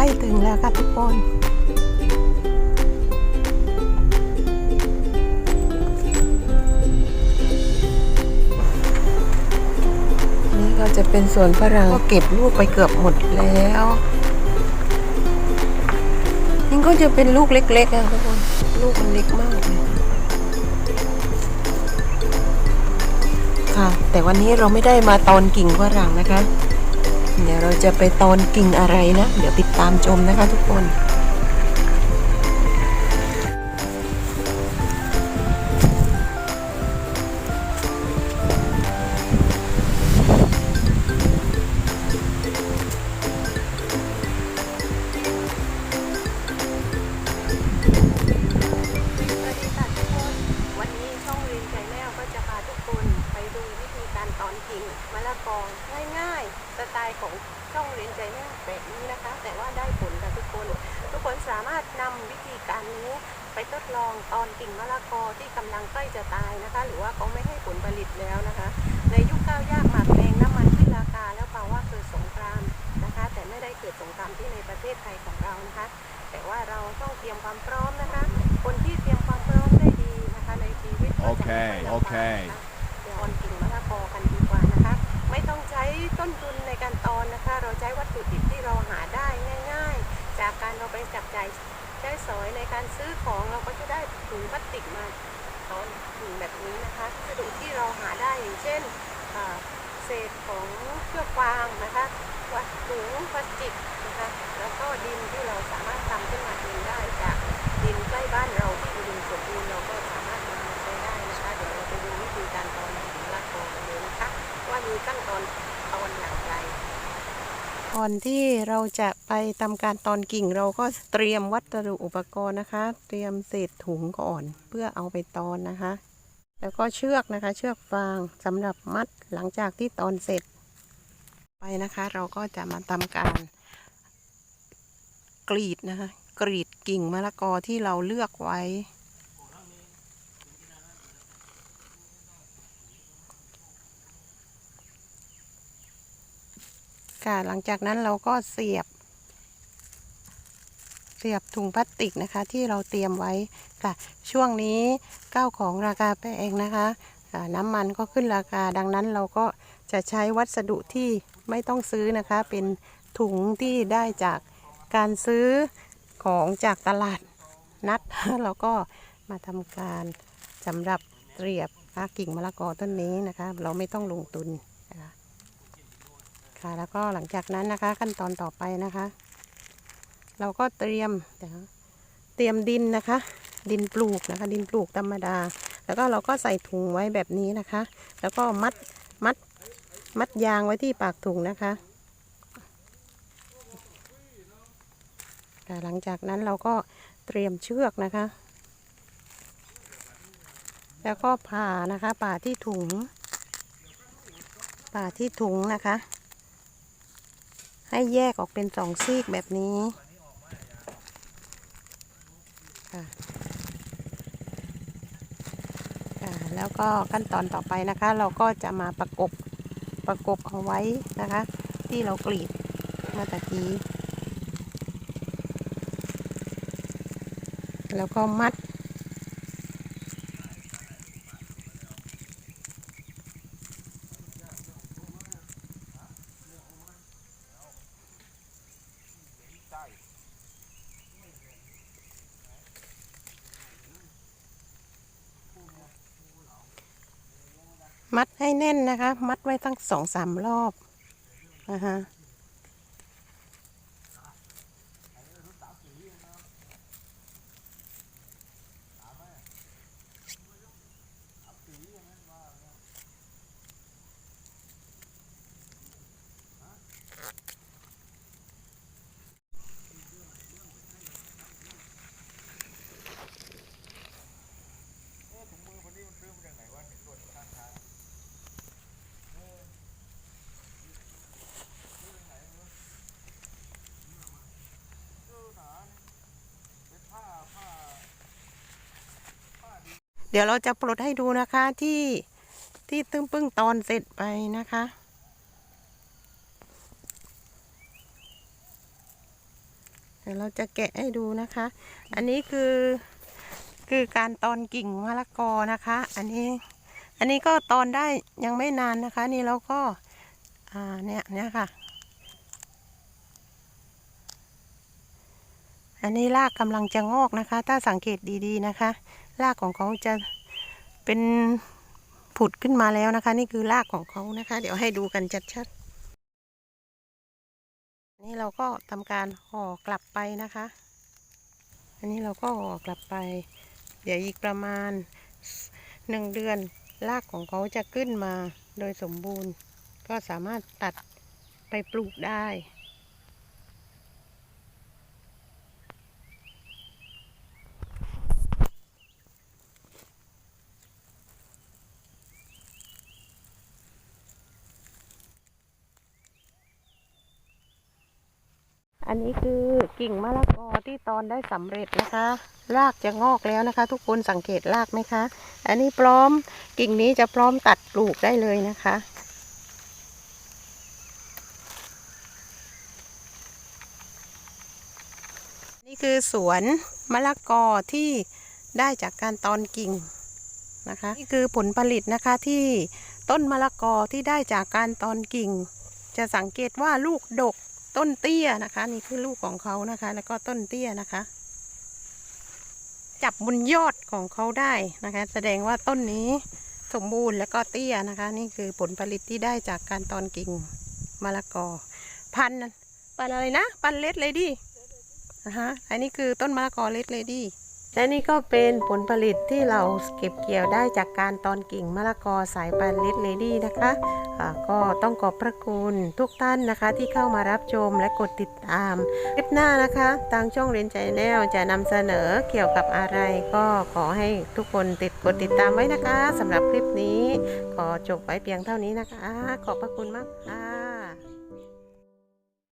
ล้ถึงแล้วค่ะทุกคนนี่ก็จะเป็นสวนฝรั่งก็เก็บลูกไปเกือบหมดแล้วนี่ก็จะเป็นลูกเล็กๆอะทุกคนลูกมันเล็กมากเลยค่ะ แต่วันนี้เราไม่ได้มาตอนกิ่งฝรั่งนะคะ เดี๋ยวเราจะไปตอนกิ่งอะไรนะ เดี๋ยวติดตามชมนะคะทุกคน การนี้ไปทดลองตอนกิ่งมะละกอที่กำลังใกล้จะตายนะคะ หรือว่าเขาไม่ให้ผลผลิตแล้วนะคะ ในยุคข้าวยากหมากแพงน้ำมันขึ้นราคาแล้วแปลว่าเกิดสงครามนะคะ แต่ไม่ได้เกิดสงครามที่ในประเทศไทยของเรานะคะ แต่ว่าเราต้องเตรียมความพร้อมนะคะ คนที่เตรียมความพร้อมได้ดีนะคะ ในชีวิตก็จะไม่ค่อยลำบากโอเคนะคะเดี๋ยวตอนกิ่งมะละกอกันดีกว่านะคะ ไม่ต้องใช้ต้นทุนในการตอนนะคะ เราใช้วัตถุดิบที่เราหาได้ง่าย ๆ จากการเราไปจับจ่าย ได้สอยในการซื้อของเราก็จะได้ถุงพลาสติกมาตอนถุงแบบนี้นะคะวัสดุที่เราหาได้อย่างเช่นเศษของเชือกฟางนะคะวัสถุงพลาสติก ก่อนที่เราจะไปทำการตอนกิ่งเราก็เตรียมวัสดุอุปกรณ์นะคะ เตรียมเศษถุงก่อนเพื่อเอาไปตอนนะคะ แล้วก็เชือกนะคะ เชือกฟางสำหรับมัดหลังจากที่ตอนเสร็จ ไปนะคะ เราก็จะมาทำการ กรีดนะคะ กรีดกิ่งมะละกอที่เราเลือกไว้ ค่ะหลังจากนั้นเราก็เสียบ เสียบถุงพลาสติกนะคะ ที่เราเตรียมไว้ค่ะ ช่วงนี้ก้าวของราคาแพงนะคะอ่าน้ำมันก็ขึ้นราคาดังนั้นเราก็จะใช้วัสดุที่ไม่ต้องซื้อนะคะ เป็นถุงที่ได้จากการซื้อของจากตลาดนัดเราก็มาทำการสำหรับเสียบอ่ากิ่งมะละกอต้นนี้นะคะ เราไม่ต้องลงทุน ค่ะ แล้วก็หลังจากนั้นนะคะ ขั้นตอนต่อไปนะคะ เราก็เตรียมเดี๋ยวเตรียมดินนะคะ ดินปลูกนะคะ ดินปลูกธรรมดา แล้วก็เราก็ใส่ถุงไว้แบบนี้นะคะ แล้วก็มัดมัดมัดยางไว้ที่ปากถุงนะคะค่ะหลังจากนั้นเราก็เตรียมเชือกนะคะ แล้วก็ผ่านะคะ ผ่าที่ถุง ผ่าที่ถุงนะคะ ให้แยกออกเป็นสองซีกแบบนี้ค่ะค่ะแล้วก็ขั้นตอนต่อไปนะคะ เราก็จะมาประกบประกบเอาไว้นะคะ ที่เรากรีดเมื่อตะกี้ แล้วก็มัด มัดให้แน่นนะคะ มัดไว้ตั้งสองสามรอบนะคะ เดี๋ยวเราจะปลดให้ดูนะคะที่ที่ตึ้งปึ้งตอนเสร็จไปนะคะ เดี๋ยวเราจะแกะให้ดูนะคะ อันนี้คือคือการตอนกิ่งมะละกอนะคะ อันนี้อันนี้ก็ตอนได้ยังไม่นานนะคะ นี่เราก็อ่าเนี่ยเนี่ยค่ะ อันนี้รากกำลังจะงอกนะคะ ถ้าสังเกตดีๆนะคะ รากของเขาจะเป็นผุดขึ้นมาแล้วนะคะ นี่คือรากของเขานะคะ เดี๋ยวให้ดูกันชัดๆนี่เราก็ทำการห่อกลับไปนะคะ อันนี้เราก็ห่อกลับไป เดี๋ยวอีกประมาณหนึ่งเดือนรากของเขาจะขึ้นมาโดยสมบูรณ์ ก็สามารถตัดไปปลูกได้ อันนี้คือกิ่งมะละกอที่ตอนได้สำเร็จนะคะ รากจะงอกแล้วนะคะ ทุกคนสังเกตรากไหมคะ อันนี้พร้อมกิ่งนี้จะพร้อมตัดปลูกได้เลยนะคะนี่คือสวนมะละกอที่ได้จากการตอนกิ่งนะคะนี่คือผลผลิตนะคะที่ต้นมะละกอที่ได้จากการตอนกิ่ง จะสังเกตว่าลูกดก ต้นเตี้ยนะคะ นี่คือลูกของเขานะคะ แล้วก็ต้นเตี้ยนะคะ จับบนยอดของเขาได้นะคะ แสดงว่าต้นนี้สมบูรณ์แล้วก็เตี้ยนะคะ นี่คือผลผลิตที่ได้จากการตอนกิ่งมะละกอ พันพันอะไรนะ พันเลดเลยดินะฮะอันนี้คือต้นมะละกอเลดเลยดิ และนี่ก็เป็นผลผลิตที่เราเก็บเกี่ยวได้จากการตอนกิ่งมะละกอสายพันธุ์เลดเลดี้นะคะอ่าก็ต้องขอบพระคุณทุกท่านนะคะ ที่เข้ามารับชมและกดติดตามคลิปหน้านะคะทางช่องเรียนใจแนลจะนำเสนอเกี่ยวกับอะไร ก็ขอให้ทุกคนติดกดติดตามไว้นะคะสำหรับคลิปนี้ ขอจบไว้เพียงเท่านี้นะคะ ขอบพระคุณมากค่ะ